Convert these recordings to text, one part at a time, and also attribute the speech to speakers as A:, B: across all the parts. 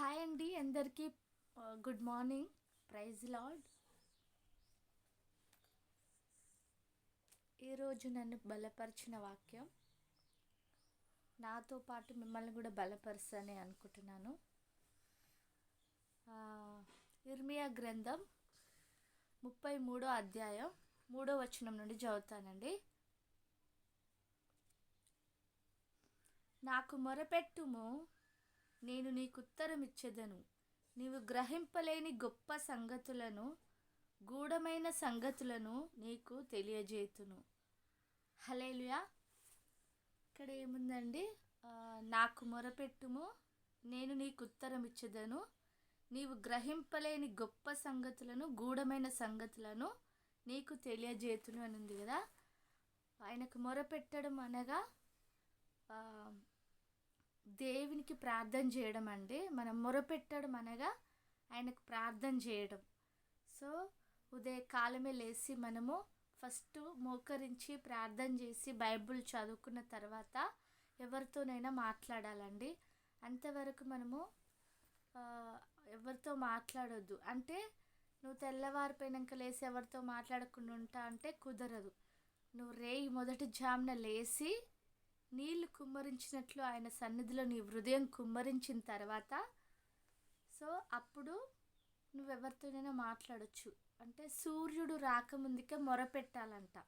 A: Hi అండి అందరికీ good morning. Praise lord. ఈరోజు నన్ను బలపరిచిన వాక్యం నాతో పాటు మిమ్మల్ని కూడా బలపరుస్తానే అనుకుంటున్నాను. ఇర్మియా గ్రంథం ముప్పై మూడో అధ్యాయం మూడో వచనం నుండి చదువుతానండి. నాకు మొరపెట్టుము నేను నీకు ఉత్తరం ఇచ్చేదను నీవు గ్రహింపలేని గొప్ప సంగతులను గూఢమైన సంగతులను నీకు తెలియజేతును. హలేలుయా ఇక్కడ ఏముందండి? నాకు మొరపెట్టుము నేను నీకు ఉత్తరం ఇచ్చేదను నీవు గ్రహింపలేని గొప్ప సంగతులను గూఢమైన సంగతులను నీకు తెలియజేతును అని ఉంది కదా. ఆయనకు మొరపెట్టడం అనగా దేవునికి ప్రార్థన చేయడం అండి. మనం మొరపెట్టడం అనగా ఆయనకు ప్రార్థన చేయడం. సో ఉదయ కాలమే లేచి మనము ఫస్ట్ మోకరించి ప్రార్థన చేసి బైబిల్ చదువుకున్న తర్వాత ఎవరితోనైనా మాట్లాడాలండి. అంతవరకు మనము ఎవరితో మాట్లాడొద్దు. అంటే నువ్వు తెల్లవారిపోయినాక లేసి ఎవరితో మాట్లాడకుండా ఉంటా అంటే కుదరదు. నువ్వు రేయి మొదటి జామున లేచి నీళ్ళు కుమ్మరించినట్లు ఆయన సన్నిధిలో నీ హృదయం కుమ్మరించిన తర్వాత సో అప్పుడు నువ్వెవరితోనైనా మాట్లాడొచ్చు. అంటే సూర్యుడు రాకముందుకే మొరపెట్టాలంట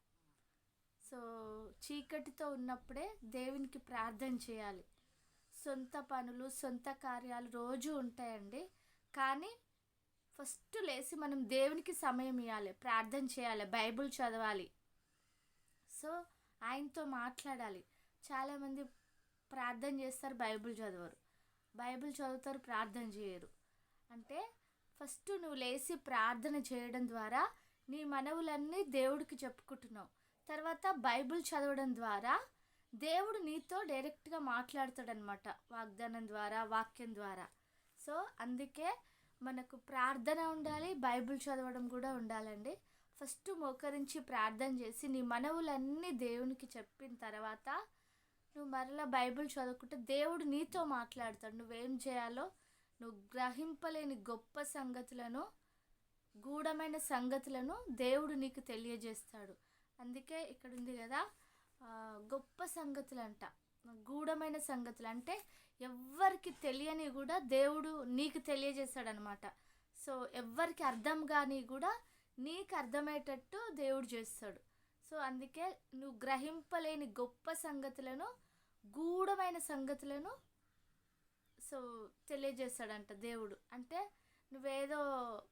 A: సో చీకటితో ఉన్నప్పుడే దేవునికి ప్రార్థన చేయాలి. సొంత పనులు సొంత కార్యాలు రోజు ఉంటాయండి. కానీ ఫస్ట్ లేచి మనం దేవునికి సమయం ఇవ్వాలి ప్రార్థన చేయాలి బైబిల్ చదవాలి. సో ఆయనతో మాట్లాడాలి. చాలామంది ప్రార్థన చేస్తారు బైబిల్ చదవరు. బైబిల్ చదువుతారు ప్రార్థన చేయరు. అంటే ఫస్ట్ నువ్వు లేచి ప్రార్థన చేయడం ద్వారా నీ మనవులన్నీ దేవుడికి చెప్పుకుంటున్నావు. తర్వాత బైబిల్ చదవడం ద్వారా దేవుడు నీతో డైరెక్ట్గా మాట్లాడతాడనమాట వాగ్దానం ద్వారా వాక్యం ద్వారా. సో అందుకే మనకు ప్రార్థన ఉండాలి బైబిల్ చదవడం కూడా ఉండాలండి. ఫస్ట్ మోకరించి ప్రార్థన చేసి నీ మనవులన్నీ దేవునికి చెప్పిన తర్వాత నువ్వు మరలా బైబిల్ చదువుకుంటే దేవుడు నీతో మాట్లాడతాడు. నువ్వేం చేయాలో? నువ్వు గ్రహింపలేని గొప్ప సంగతులను గూఢమైన సంగతులను దేవుడు నీకు తెలియజేస్తాడు. అందుకే ఇక్కడ ఉంది కదా గొప్ప సంగతులు అంట గూఢమైన సంగతులు. అంటే ఎవ్వరికి తెలియని కూడా దేవుడు నీకు తెలియజేస్తాడనమాట. సో ఎవ్వరికి అర్థం కాని కూడా నీకు అర్థమయ్యేటట్టు దేవుడు చేస్తాడు. సో అందుకే నువ్వు గ్రహింపలేని గొప్ప సంగతులను గూఢమైన సంగతులను సో తెలియజేస్తాడంట దేవుడు. అంటే నువ్వేదో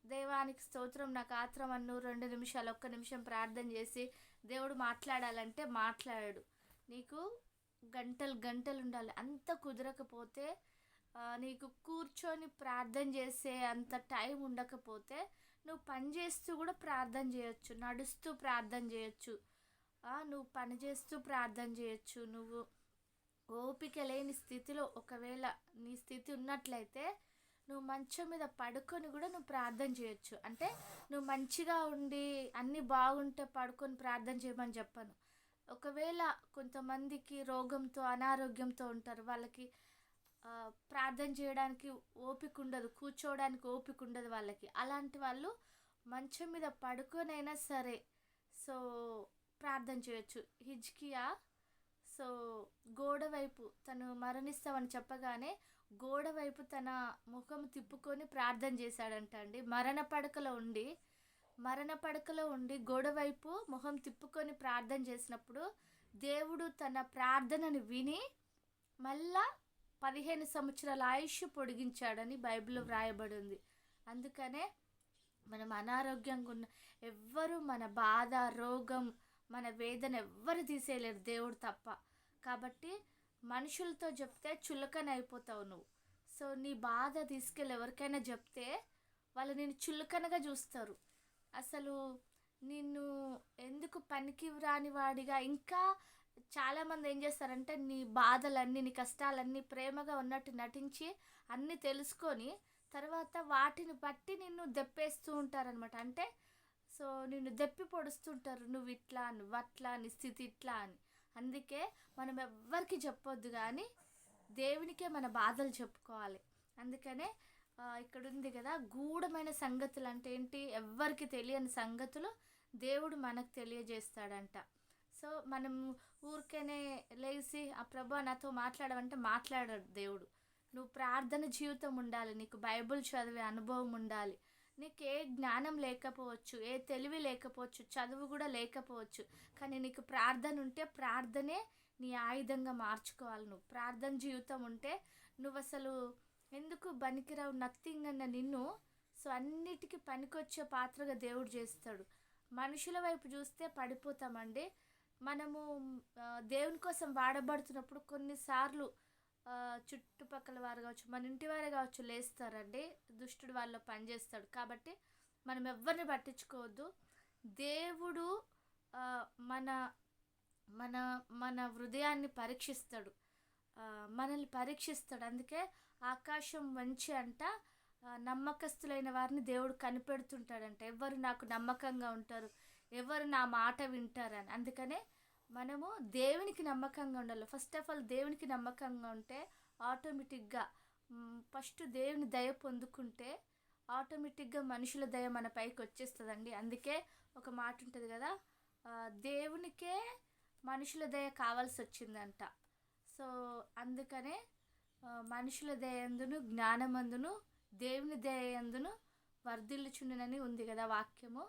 A: దేవానికి స్తోత్రం నాకు ఆత్రం అన్ను రెండు నిమిషాలు ఒక్క నిమిషం ప్రార్థన చేసి దేవుడు మాట్లాడాలంటే మాట్లాడాడు. నీకు గంటలు గంటలు ఉండాలి. అంత కుదరకపోతే నీకు కూర్చొని ప్రార్థన చేసే అంత టైం ఉండకపోతే నువ్వు పని చేస్తూ కూడా ప్రార్థన చేయొచ్చు. నడుస్తూ ప్రార్థన చేయొచ్చు. నువ్వు పని చేస్తూ ప్రార్థన చేయొచ్చు. నువ్వు ఓపిక లేని స్థితిలో ఒకవేళ నీ స్థితి ఉన్నట్లయితే నువ్వు మంచం మీద పడుకొని కూడా నువ్వు ప్రార్థన చేయొచ్చు. అంటే నువ్వు మంచిగా ఉండి అన్నీ బాగుంటే పడుకొని ప్రార్థన చేయమని చెప్పను. ఒకవేళ కొంతమందికి రోగంతో అనారోగ్యంతో ఉంటారు. వాళ్ళకి ప్రార్థన చేయడానికి ఓపిక ఉండదు. కూర్చోవడానికి ఓపిక ఉండదు వాళ్ళకి. అలాంటి వాళ్ళు మంచం మీద పడుకొనైనా సరే సో ప్రార్థన చేయొచ్చు. హిజ్కియా సో గోడ వైపు తను మరణిస్తామని చెప్పగానే గోడ వైపు తన ముఖం తిప్పుకొని ప్రార్థన చేశాడంట అండి. మరణ పడకలో ఉండి మరణ పడకలో ఉండి గోడ వైపు ముఖం తిప్పుకొని ప్రార్థన చేసినప్పుడు దేవుడు తన ప్రార్థనను విని మళ్ళా పదిహేను సంవత్సరాల ఆయుష్ పొడిగించాడని బైబిల్లో వ్రాయబడి ఉంది అందుకనే మనం అనారోగ్యంగా ఉన్న ఎవ్వరు మన బాధ రోగం మన వేదన ఎవ్వరు తీసేయలేరు దేవుడు తప్ప. కాబట్టి మనుషులతో చెప్తే చులకన అయిపోతావు నువ్వు. సో నీ బాధ తీసుకెళ్ళి ఎవరికైనా చెప్తే వాళ్ళు నేను చులకనగా చూస్తారు. అసలు నిన్ను ఎందుకు పనికి రాని వాడిగా ఇంకా చాలామంది ఏం చేస్తారంటే నీ బాధలన్నీ నీ కష్టాలన్నీ ప్రేమగా ఉన్నట్టు నటించి అన్నీ తెలుసుకొని తర్వాత వాటిని బట్టి నిన్ను దెప్పేస్తూ ఉంటారనమాట అంటే సో నిన్ను దెప్పి పొడుస్తుంటారు. నువ్వు ఇట్లా నువ్వు అట్లా నీ స్థితి ఇట్లా అని. అందుకే మనం ఎవ్వరికి చెప్పొద్దు కానీ దేవునికే మన బాధలు చెప్పుకోవాలి. అందుకనే ఇక్కడ ఉంది కదా గూఢమైన సంగతులు అంటే ఏంటి? ఎవ్వరికి తెలియని సంగతులు దేవుడు మనకు తెలియజేస్తాడంట. సో మనం ఊరికేనే లేచి ఆ ప్రభు నాతో మాట్లాడమంటే మాట్లాడాడు దేవుడు. నువ్వు ప్రార్థన జీవితం ఉండాలి నీకు బైబిల్ చదివే అనుభవం ఉండాలి. నీకు ఏ జ్ఞానం లేకపోవచ్చు ఏ తెలివి లేకపోవచ్చు చదువు కూడా లేకపోవచ్చు కానీ నీకు ప్రార్థన ఉంటే ప్రార్థనే నీ ఆయుధంగా మార్చుకోవాలి నువ్వు. ప్రార్థన జీవితం ఉంటే నువ్వు అసలు ఎందుకు బనికిరావు నథింగ్ అన్న నిన్ను. సో అన్నిటికీ పనికొచ్చే పాత్రగా దేవుడు చేస్తాడు. మనుషుల వైపు చూస్తే పడిపోతామండి. మనము దేవుని కోసం వాడబడుతున్నప్పుడు కొన్నిసార్లు చుట్టుపక్కల వారు కావచ్చు మన ఇంటి వారే కావచ్చు లేస్తారండి. దుష్టుడు వాళ్ళు పనిచేస్తాడు కాబట్టి మనం ఎవరిని పట్టించుకోవద్దు. దేవుడు మన మన మన హృదయాన్ని పరీక్షిస్తాడు. మనల్ని పరీక్షిస్తాడు. అందుకే ఆకాశం మంచి అంట నమ్మకస్తులైన వారిని దేవుడు కనిపెడుతుంటాడంట. ఎవరు నాకు నమ్మకంగా ఉంటారు? ఎవరు నా మాట వింటారని. అందుకనే మనము దేవునికి నమ్మకంగా ఉండాలి. ఫస్ట్ ఆఫ్ ఆల్ దేవునికి నమ్మకంగా ఉంటే ఆటోమేటిక్గా ఫస్ట్ దేవుని దయ పొందుకుంటే ఆటోమేటిక్గా మనుషుల దయ మన పైకి వచ్చేస్తుందండి. అందుకే ఒక మాట ఉంటుంది కదా దేవునికే మనుషుల దయ కావాల్సి వచ్చిందంట. సో అందుకనే మనుషుల దయందును జ్ఞానమందును దేవుని దయందును వర్ధిల్లుచుండునని ఉంది కదా వాక్యము.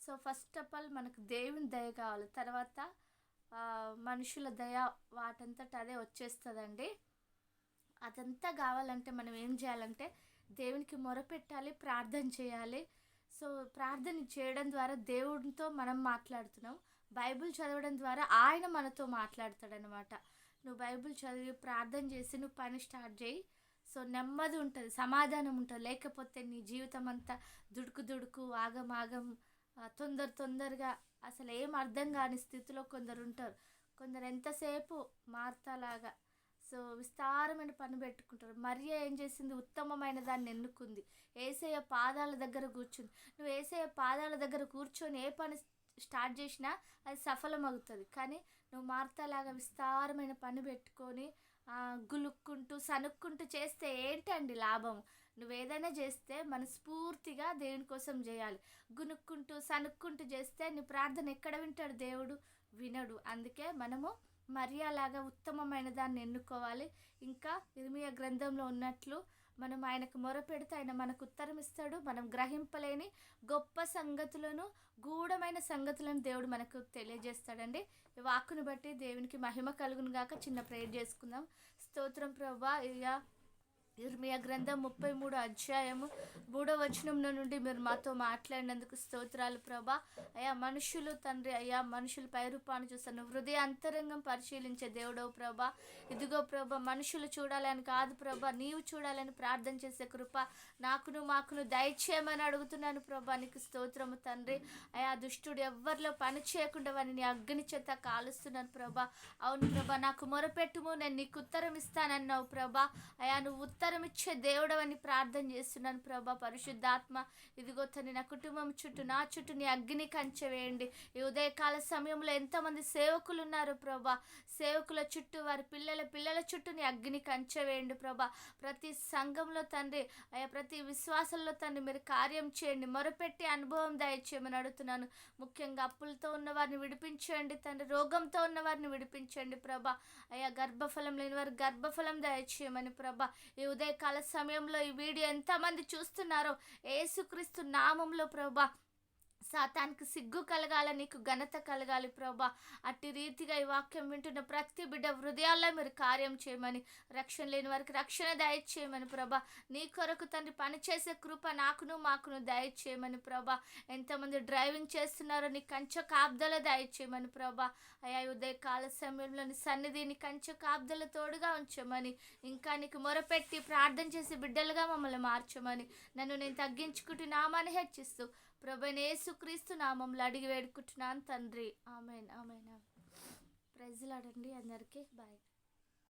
A: సో ఫస్ట్ ఆఫ్ ఆల్ మనకు దేవుని దయ కావాలి. తర్వాత మనుషుల దయ వాటంతట అదే వచ్చేస్తుందండి. అదంతా కావాలంటే మనం ఏం చేయాలంటే దేవునికి మొరపెట్టాలి ప్రార్థన చేయాలి. సో ప్రార్థన చేయడం ద్వారా దేవుడితో మనం మాట్లాడుతున్నాం. బైబిల్ చదవడం ద్వారా ఆయన మనతో మాట్లాడతాడనమాట నువ్వు బైబిల్ చదివి ప్రార్థన చేసి నువ్వు పని స్టార్ట్ చేయి. సో నెమ్మది ఉంటుంది సమాధానం ఉంటుంది. లేకపోతే నీ జీవితం అంతా దుడుకు దుడుకు ఆగం ఆగం తొందర తొందరగా అసలు ఏం అర్థం కాని స్థితిలో కొందరు ఉంటారు. కొందరు ఎంతసేపు మార్తలాగా సో విస్తారమైన పని పెట్టుకుంటారు. మరియ ఏం చేసింది? ఉత్తమమైన దాన్ని ఎన్నుకుంది. ఏసయ్య పాదాల దగ్గర కూర్చుంది. నువ్వు ఏసయ్య పాదాల దగ్గర కూర్చొని ఏ పని స్టార్ట్ చేసినా అది సఫలమవుతుంది. కానీ నువ్వు మార్తలాగా విస్తారమైన పని పెట్టుకొని గులుక్కుంటూ సనుక్కుంటూ చేస్తే ఏంటండి లాభం? నువ్వు ఏదైనా చేస్తే మనస్ఫూర్తిగా దేవుని కోసం చేయాలి. గునుక్కుంటూ సనుక్కుంటూ చేస్తే నీ ప్రార్థన ఎక్కడ వింటాడు దేవుడు? వినడు. అందుకే మనము మరియాలాగా ఉత్తమమైన దాన్ని ఎన్నుకోవాలి. ఇంకా ఇర్మియా గ్రంథంలో ఉన్నట్లు మనం ఆయనకు మొరపెడితే ఆయన మనకు ఉత్తరం ఇస్తాడు. మనం గ్రహింపలేని గొప్ప సంగతులను గూఢమైన సంగతులను దేవుడు మనకు తెలియజేస్తాడండి. ఈ వాక్కును బట్టి దేవునికి మహిమ కలుగును గాక చిన్న ప్రేయర్ చేసుకుందాం. స్తోత్రం ప్రభా. ఇక ఇర్మియా గ్రంథం ముప్పై మూడు అధ్యాయము మూడో వచనంలో నుండి మీరు మాతో మాట్లాడినందుకు స్తోత్రాలు ప్రభా. అయ్యా మనుషులు తండ్రి అయ్యా మనుషులు పైరూపాన్ని చూస్తాను హృదయ అంతరంగం పరిశీలించే దేవుడవు ప్రభా. ఇదిగో ప్రభా మనుషులు చూడాలని కాదు ప్రభా నీవు చూడాలని ప్రార్థన చేసే కృప నాకును మాకును దయచేయమని అడుగుతున్నాను ప్రభా. నీకు స్తోత్రము తండ్రి. అయ్యా దుష్టుడు ఎవ్వరిలో పని చేయకుండా వారిని నీ అగ్ని చేత కాలుస్తున్నాను ప్రభా. అవును ప్రభా నాకు మొరపెట్టుము నేను నీకు ఉత్తరం ఇస్తానన్నావు ప్రభా. అయా నువ్వు ఉత్తరం ఇచ్చే దేవుడవని ప్రార్థన చేస్తున్నాను ప్రభా. పరిశుద్ధాత్మ ఇదిగో తని నా కుటుంబం చుట్టూ నా చుట్టూ నీ అగ్ని కంచె వేయండి. ఈ ఉదయకాల సమయంలో ఎంతమంది సేవకులు ఉన్నారు ప్రభా. సేవకుల చుట్టూ వారి పిల్లల పిల్లల చుట్టూ నీ అగ్ని కంచె వేయండి ప్రభా. ప్రతి సంఘంలో తండ్రి అయ్యా ప్రతి విశ్వాసంలో తండ్రి మీరు కార్యం చేయండి. మొరపెట్టి అనుభవం దయచేయమని అడుగుతున్నాను. ముఖ్యంగా అప్పులతో ఉన్న వారిని విడిపించండి తండ్రి. రోగంతో ఉన్న వారిని విడిపించండి ప్రభా. అయ్యా గర్భఫలం లేని వారు గర్భఫలం దయచేయమని ప్రభా. ఈ ఉదయకాల సమయంలో ఈ వీడియో ఎంతమంది చూస్తున్నారో ఏసుక్రీస్తు నామంలో ప్రభా సాతానికి సిగ్గు కలగాల నీకు ఘనత కలగాలి ప్రభా. అట్టి రీతిగా ఈ వాక్యం వింటున్న ప్రతి బిడ్డ హృదయాల్లో మీరు కార్యం చేయమని రక్షణ లేని వారికి రక్షణ దయచేయమని ప్రభా. నీ కొరకు తండ్రి పనిచేసే కృప నాకును మాకును దయచేయమని ప్రభా. ఎంతమంది డ్రైవింగ్ చేస్తున్నారో నీ కంచె కాబ్దల దయచేయమని ప్రభా. అయా ఉదయ కాల సమయంలో నీ సన్నిధిని కంచె కాబ్దల తోడుగా ఉంచమని ఇంకా నీకు మొరపెట్టి ప్రార్థన చేసి బిడ్డలుగా మమ్మల్ని మార్చమని నన్ను నేను తగ్గించుకుంటూ నామాన్ని హెచ్చిస్తూ ప్రభనేసుక్రీస్తు నామంలో అడిగి వేడుకుంటున్నాను తండ్రి. ఆమెన్ ఆమెన్ ప్రైజ్లాడండి అందరికీ. బాయ్.